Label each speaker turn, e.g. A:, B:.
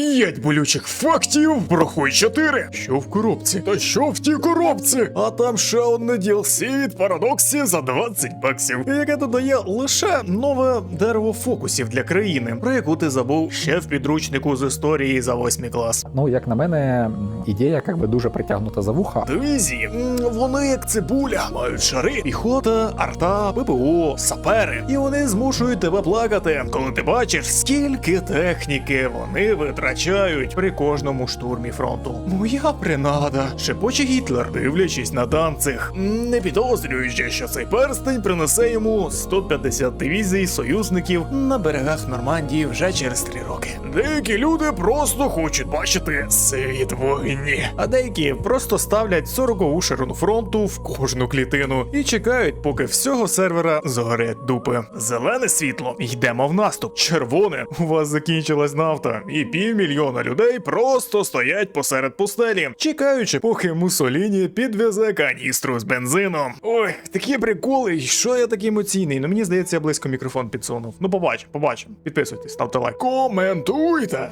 A: П'ять болючих фактів про Хой 4. Що в коробці? Та що в тій коробці? А там ще одне DLC від парадоксі за 20 баксів, яке додає лише нове дерево фокусів для країни, про яку ти забув ще в підручнику з історії за 8 клас.
B: Ну, як на мене, ідея як би дуже притягнута за вуха.
A: Дивізії, вони як цибуля, мають шари, піхота, арта, ППО, сапери. І вони змушують тебе плакати, коли ти бачиш, скільки техніки вони витрачають при кожному штурмі фронту. Моя принада, шепоче Гітлер, дивлячись на Данциг, м, не підозрюючи, що цей перстень принесе йому 150 дивізій союзників на берегах Нормандії вже через три роки. Деякі люди просто хочуть бачити світ вогні, а деякі просто ставлять 40-ву ширину фронту в кожну клітину і чекають, поки всього сервера згорять дупи. Зелене світло, йдемо в наступ. Червоне, у вас закінчилась нафта, і півмільйона людей просто стоять посеред пустелі, чекаючи, поки Мусоліні підвезе каністру з бензином. Ой, такі приколи, що я такий емоційний? Ну мені здається, я близько мікрофон підсунув. Ну побачимо, побачимо. Підписуйтесь, ставте лайк. Коментуйте.